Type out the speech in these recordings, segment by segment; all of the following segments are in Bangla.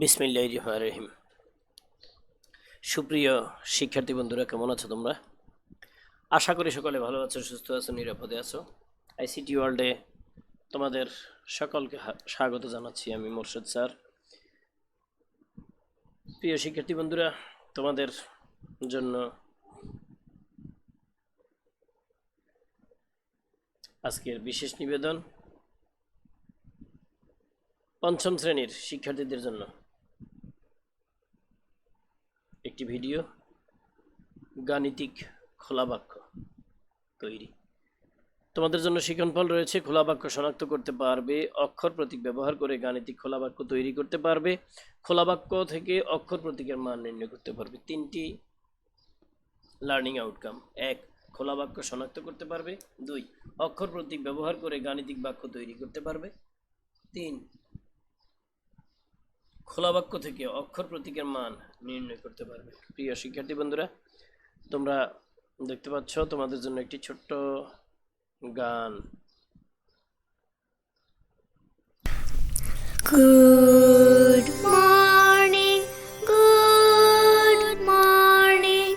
বিসমিল্লাহ রহমান রহিম সুপ্রিয় শিক্ষার্থী বন্ধুরা, কেমন আছো তোমরা? আশা করি সকলে ভালো আছো, সুস্থ আছো, নিরাপদে আছো। আইসিটি ওয়ার্ল্ডে তোমাদের সকলকে স্বাগত জানাচ্ছি আমি মোর্শেদ স্যার। প্রিয় শিক্ষার্থী বন্ধুরা, তোমাদের জন্য আজকের বিশেষ নিবেদন পঞ্চম শ্রেণির শিক্ষার্থীদের জন্য। একটি ভিডিও, গাণিতিক খোলা বাক্য তৈরি। তোমাদের জন্য শিক্ষণফল রয়েছে খোলা বাক্য শনাক্ত করতে পারবে, অক্ষর প্রতীক ব্যবহার করে গাণিতিক খোলা বাক্য তৈরি করতে পারবে খোলা বাক্য থেকে অক্ষর প্রতীকের মান নির্ণয় করতে পারবে। তিনটি লার্নিং আউটকাম এক খোলা বাক্য শনাক্ত করতে পারবে। দুই, অক্ষর প্রতীক ব্যবহার করে গাণিতিক বাক্য তৈরি করতে পারবে। তিন খোলা বাক্য থেকে অক্ষর প্রতীকের মান নির্ণয় করতে পারবে প্রিয় শিক্ষার্থী বন্ধুরা তোমরা দেখতে পাচ্ছ তোমাদের জন্য একটি ছোট্ট গান Good morning, good morning.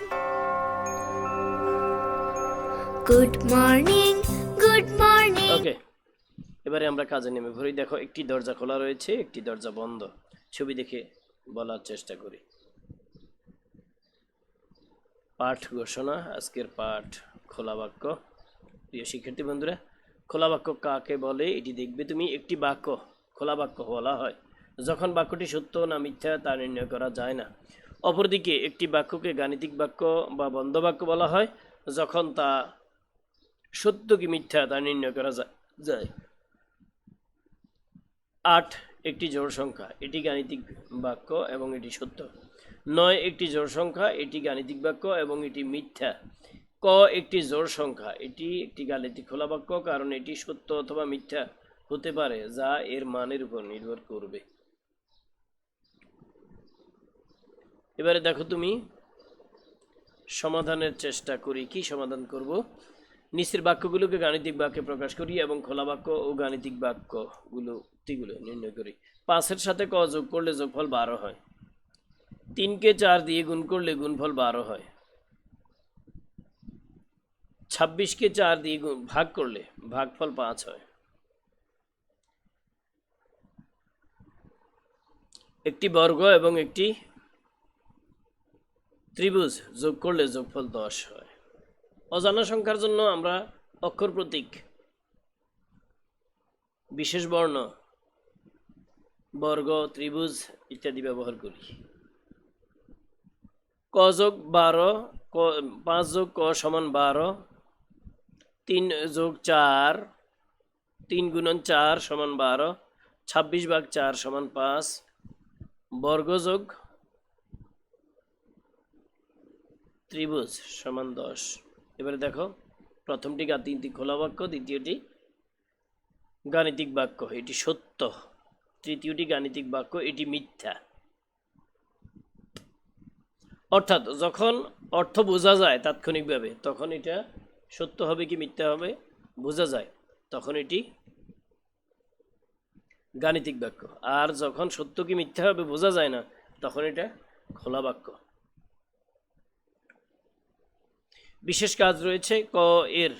Good morning, good morning. ওকে এবারে আমরা কাজে নেমে পড়ি দেখো একটি দরজা খোলা রয়েছে একটি দরজা বন্ধ ছবি দেখে বলার চেষ্টা করি। পাঠ ঘোষণা, আজকের পাঠ খোলা বাক্য। প্রিয় শিক্ষার্থী বন্ধুরা, খোলা বাক্য কাকে বলে এটি দেখবে তুমি। একটি বাক্য, খোলা বাক্য বলা হয়। যখন বাক্যটি সত্য না মিথ্যা তা নির্ণয় করা যায় না। অপরদিকে একটি বাক্যকে গাণিতিক বাক্য বা বন্ধ বাক্য বলা হয়, যখন তা সত্য কি মিথ্যা তা নির্ণয় করা যায়। আট একটি জোড় সংখ্যা, এটি গাণিতিক বাক্য এবং এটি সত্য। নয়, একটি জোড় সংখ্যা, এটি গাণিতিক বাক্য এবং এটি মিথ্যা। ক, একটি জোড় সংখ্যা, এটি একটি গাণিতিক খোলা বাক্য, কারণ এটি সত্য অথবা মিথ্যা হতে পারে, যা এর মানের উপর নির্ভর করবে। এবারে দেখো তুমি, সমাধানের চেষ্টা করি, কি সমাধান করব? নিচের বাক্যগুলোকে গাণিতিক বাক্যে প্রকাশ করি এবং খোলা বাক্য ও গাণিতিক বাক্যগুলো উক্তিগুলো নির্ণয় করি। পাঁচের সাথে ক যোগ করলে যোগফল বারো হয়। তিনকে চার দিয়ে গুণ করলে গুণফল বারো হয়। ছাব্বিশকে চার দিয়ে ভাগ করলে ভাগফল পাঁচ হয়। একটি বর্গ এবং একটি ত্রিভুজ যোগ করলে যোগফল দশ হয়। অজানা সংখ্যার জন্য আমরা অক্ষর প্রতীক, বিশেষ বর্ণ, বর্গ, ত্রিভুজ ইত্যাদি ব্যবহার করি। ক যোগ বারো, ক, পাঁচ যোগ ক সমান বারো, তিন যোগ চার, তিন গুণন চার সমান বারো, ছাব্বিশ ভাগ চার সমান পাঁচ, বর্গ যোগ ত্রিভুজ সমান দশ। এবারে দেখো, প্রথমটি গাণিতিক খোলা বাক্য, দ্বিতীয়টি গাণিতিক বাক্য, এটি সত্য। তৃতীয়টি গাণিতিক বাক্য, এটি মিথ্যা। অর্থাৎ যখন অর্থ বোঝা যায় তাৎক্ষণিকভাবে, তখন এটা সত্য হবে কি মিথ্যা হবে বোঝা যায়। তখন এটি গাণিতিক বাক্য। আর যখন সত্য কি মিথ্যা হবে বোঝা যায় না, তখন এটা খোলা বাক্য। বিশেষ কাজ রয়েছে ক এর।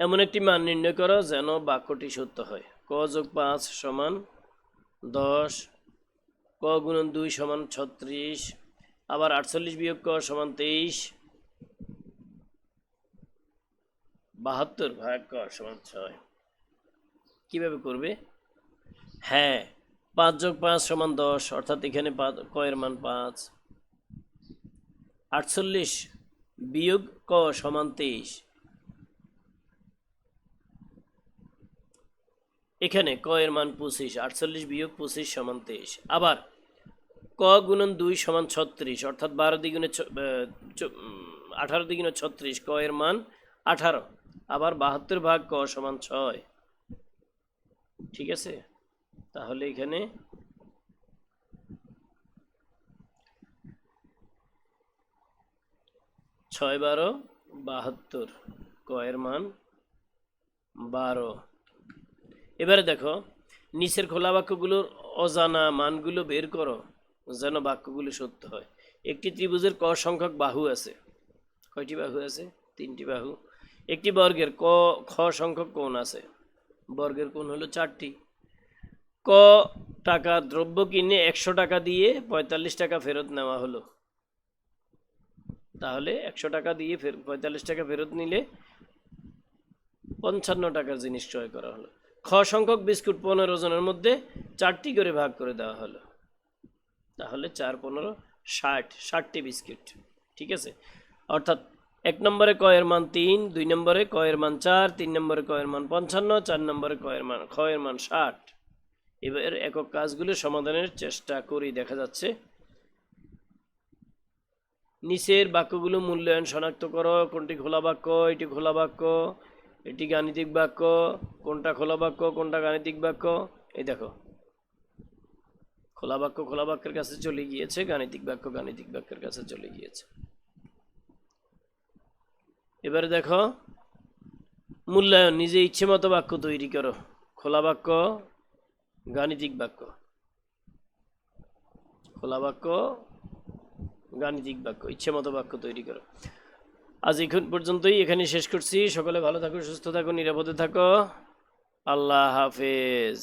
এমন একটি মান নির্ণয় করো যেন বাক্যটি সত্য হয়। ক যোগ পাঁচ সমান দশ, ক গুণন দুই সমান ছত্রিশ, আবার আটচল্লিশ বিয়োগ ক সমান তেইশ, বাহাত্তর ভাগ ক সমান ছয়। কীভাবে করবে? হ্যাঁ পাঁচ যোগ পাঁচ সমান দশ, অর্থাৎ এখানে পাঁচ, ক এর মান পাঁচ। আটচল্লিশ বিয়োগ ক সমান তেইশ। এখানে ক এর মান পঁচিশ, আটচল্লিশ বিয়োগ পঁচিশ সমান তেইশ। আবার ক গুণন দুই সমান ছত্রিশ, অর্থাৎ বারো দ্বিগুণে আঠারো দ্বিগুণে ছত্রিশ, ক এর মান আঠারো। আবার বাহাত্তর ভাগ ক সমান ছয়। ঠিক আছে? তাহলে এখানে ছয় বারো বাহাত্তর, কয়ের মান বারো। এবারে দেখো, নিচের খোলা বাক্যগুলোর অজানা মানগুলো বের করো, যেন বাক্যগুলো সত্য হয়। একটি ত্রিভুজের ক সংখ্যক বাহু আছে। কয়টি বাহু আছে? তিনটি বাহু। একটি বর্গের ক, খ সংখ্যক কোণ আছে। বর্গের কোণ হলো চারটি। ক টাকা দ্রব্য কিনে একশো টাকা দিয়ে পঁয়তাল্লিশ টাকা ফেরত নেওয়া হলো। তাহলে একশো টাকা দিয়ে ফের পঁয়তাল্লিশ টাকা ফেরত নিলে পঞ্চান্ন টাকার জিনিস ক্রয় করা হলো। খ, সংখ্যক বিস্কুট পনেরো জনের মধ্যে চারটি করে ভাগ করে দেওয়া হলো। তাহলে চার, পনেরো, ষাট, ষাটটি বিস্কুট, ঠিক আছে? অর্থাৎ এক নম্বরে কয়ের মান তিন, দুই নম্বরে কয়ের মান চার, তিন নম্বরে কয়ের মান পঞ্চান্ন, চার নম্বরে কয়ের মান, ক্ষয়ের মান ষাট। এবার একক কাজগুলো সমাধানের চেষ্টা করি দেখা যাচ্ছে। নিচের বাক্যগুলো মূল্যায়ন, শনাক্ত করো, কোনটি খোলা বাক্য, এটি খোলা বাক্য, এটি গাণিতিক বাক্য, কোনটা খোলা বাক্য, কোনটা গাণিতিক বাক্য, এই দেখো। খোলা বাক্য খোলা বাক্যের কাছে চলে গিয়েছে, গাণিতিক বাক্য গাণিতিক বাক্যের কাছে চলে গিয়েছে। এবারে দেখো, মূল্যায়ন, নিজে ইচ্ছে মতো বাক্য তৈরি করো। খোলা বাক্য, গাণিতিক বাক্য। খোলা বাক্য গাণিতিক বাক্য ইচ্ছে মতো বাক্য তৈরি করো আজ এখন পর্যন্তই এখানে শেষ করছি সকলে ভালো থাকো সুস্থ থাকো নিরাপদে থাকো আল্লাহ হাফেজ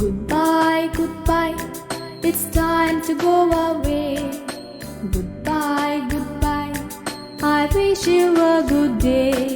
Goodbye, goodbye, it's time to go away. Goodbye, goodbye, I wish you a good day.